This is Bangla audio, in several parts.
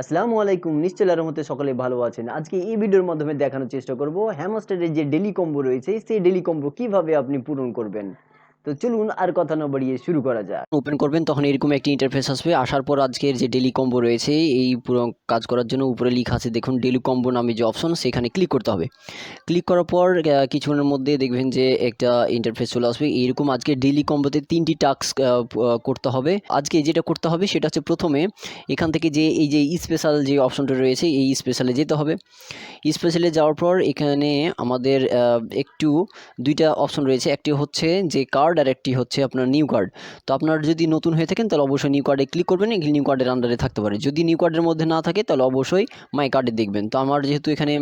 আসসালামু আলাইকুম নিশ্চয় রহমতে সকলে ভালো আছেন। আজকে এই ভিডিওর মাধ্যমে দেখানোর চেষ্টা করব হ্যামস্টারের যে ডেলি কম্বো রয়েছে, সেই ডেলি কম্বো কীভাবে আপনি পূরণ করবেন? তো চলুন আর কথা না বাড়িয়ে শুরু করা যাক। ওপেন করবেন, তখন এরকম একটি ইন্টারফেস আসবে। আসার পর আজকের যে ডেলি কম্বো রয়েছে, এই পুরো কাজ করার জন্য উপরে লেখা আছে, দেখুন ডেলি কম্বো নামে যে অপশন সেখানে ক্লিক করতে হবে। ক্লিক করার পর কিছুক্ষণের মধ্যে দেখবেন যে একটা ইন্টারফেস চলে আসবে। এইরকম আজকে ডেলি কম্বোতে তিনটি টাস্ক করতে হবে। আজকে যেটা করতে হবে, সেটা হচ্ছে প্রথমে এখান থেকে যে, এই যে স্পেশাল যে অপশনটা রয়েছে, এই স্পেশালে যেতে হবে। স্পেশালে যাওয়ার পর এখানে আমাদের একটু, দুইটা অপশন রয়েছে। একটি হচ্ছে যে কার্ড আর একটি হচ্ছে আপনার নিউ কার্ড তো আপনার যদি নতুন হয়ে থাকেন, তাহলে অবশ্যই নিউ কার্ডে ক্লিক করবেন। নিউ কার্ডের আন্ডারে থাকতে পারে। যদি নিউ কার্ডের মধ্যে না থাকে, তাহলে অবশ্যই মাই কার্ডে দেখবেন। তো আমার যেহেতু এখানে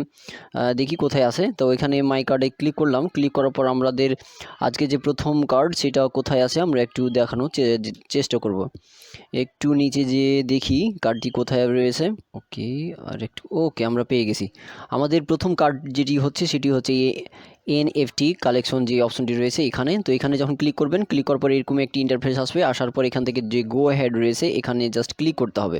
দেখি কোথায় আছে, তো এখানে মাই কার্ডে ক্লিক করলাম। ক্লিক করার পর আমাদের আজকে যে প্রথম কার্ড সেটা কোথায় আছে, আমরা একটু দেখানোর চেষ্টা করব। একটু নিচে যে দেখি কার্ডটি কোথায় রয়েছে। ওকে আর একটু ওকে আমরা পেয়ে গেছি। আমাদের প্রথম কার্ড যেটি হচ্ছে সেটি হচ্ছে এনএফটি কালেকশন যে অপশনটি রয়েছে এখানে, তো এখানে যখন ক্লিক করবেন ক্লিক করার পর এরকম একটি ইন্টারফেস আসবে। আসার পর এখান থেকে যে গো হেড রয়েছে, এখানে জাস্ট ক্লিক করতে হবে।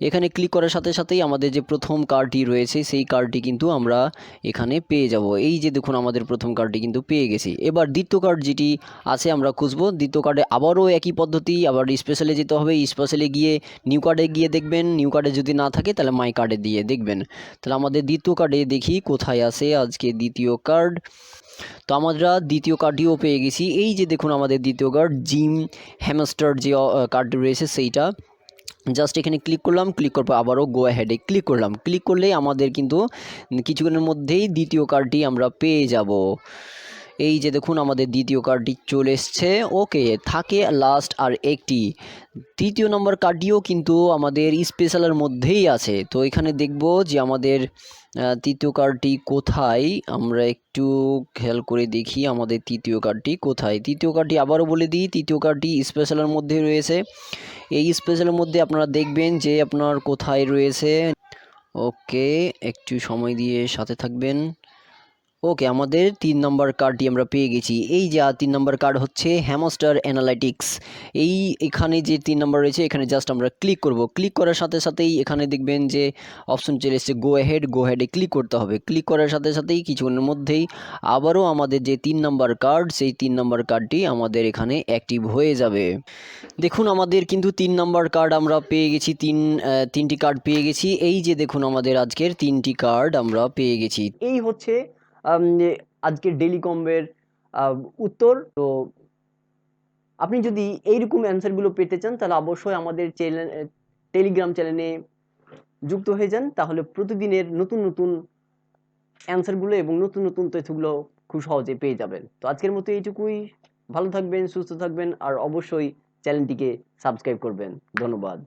এখানে ক্লিক করার সাথে সাথেই আমাদের যে প্রথম কার্ডটি রয়েছে, সেই কার্ডটি কিন্তু আমরা এখানে পেয়ে যাব। এই যে দেখুন, আমাদের প্রথম কার্ডটি কিন্তু পেয়ে গেছি। এবার দ্বিতীয় কার্ড যেটি আছে, আমরা খুঁজবো। দ্বিতীয় কার্ডে আবারও একই পদ্ধতি, আবার স্পেশালে যেতে হবে। স্পেশালে গিয়ে নিউ কার্ডে গিয়ে দেখবেন। নিউ কার্ডে যদি না থাকে, তাহলে মাই কার্ডে দিয়ে দেখবেন। তাহলে আমাদের দ্বিতীয় কার্ডে দেখি কোথায় আছে আজকে দ্বিতীয় কার্ড তো আমরা দ্বিতীয় কার্ডটিও পেয়ে গেছি। এই যে দেখুন আমাদের দ্বিতীয় কার্ড জিম হ্যামস্টার যে কার্ডটি রয়েছে সেইটা। জাস্ট এখানে ক্লিক করলাম ক্লিক করার পর আবারও গো হেডে ক্লিক করলাম। ক্লিক করলেই আমাদের কিন্তু কিছুক্ষণের মধ্যেই দ্বিতীয় কার্ডটি আমরা পেয়ে যাব। এই যে দেখুন, আমাদের দ্বিতীয় কার্ডটি চলে এসছে। ওকে থাকে লাস্ট আর একটি। তৃতীয় নম্বর কার্ডটিও কিন্তু আমাদের স্পেশালের মধ্যেই আছে। তো এখানে দেখব যে আমাদের তৃতীয় কার্ডটি কোথায়? আমরা একটু খেয়াল করে দেখি আমাদের তৃতীয় কার্ডটি কোথায়? তৃতীয় কার্ডটি আবারও বলে দিই, তৃতীয় কার্ডটি স্পেশালের মধ্যে রয়েছে। এই স্পেশালের মধ্যে আপনারা দেখবেন যে আপনার কোথায় রয়েছে? ওকে একটু সময় দিয়ে সাথে থাকবেন। ওকে, আমাদের তিন নম্বর কার্ডটি আমরা পেয়ে গেছি। এই যে তিন নম্বর কার্ড হচ্ছে হ্যামস্টার অ্যানালাইটিক্স এই, এখানে যে তিন নম্বর রয়েছে, এখানে জাস্ট আমরা ক্লিক করব। ক্লিক করার সাথে সাথেই এখানে দেখবেন যে অপশন চলে এসেছে গো হেড গো হেডে ক্লিক করতে হবে। ক্লিক করার সাথে সাথেই কিছুক্ষণের মধ্যেই আবারও আমাদের যে তিন নম্বর কার্ড সেই তিন নম্বর কার্ডটি আমাদের এখানে অ্যাক্টিভ হয়ে যাবে। দেখুন, আমাদের কিন্তু তিন নম্বর কার্ড আমরা পেয়ে গেছি, তিন তিনটি কার্ড পেয়ে গেছি। এই যে, দেখুন, আমাদের আজকের তিনটি কার্ড আমরা পেয়ে গেছি। এই হচ্ছে আজকের ডেলি কম্বের উত্তর। তো আপনি যদি এইরকম অ্যান্সারগুলো পেতে চান, তাহলে অবশ্যই আমাদের চ্যানেল টেলিগ্রাম চ্যানেলে যুক্ত হয়ে যান। তাহলে প্রতিদিনের নতুন নতুন অ্যান্সারগুলো এবং নতুন নতুন তথ্যগুলো খুব সহজে পেয়ে যাবেন। তো আজকের মতো এইটুকুই। ভালো থাকবেন, সুস্থ থাকবেন, আর অবশ্যই চ্যানেলটিকে সাবস্ক্রাইব করবেন। ধন্যবাদ।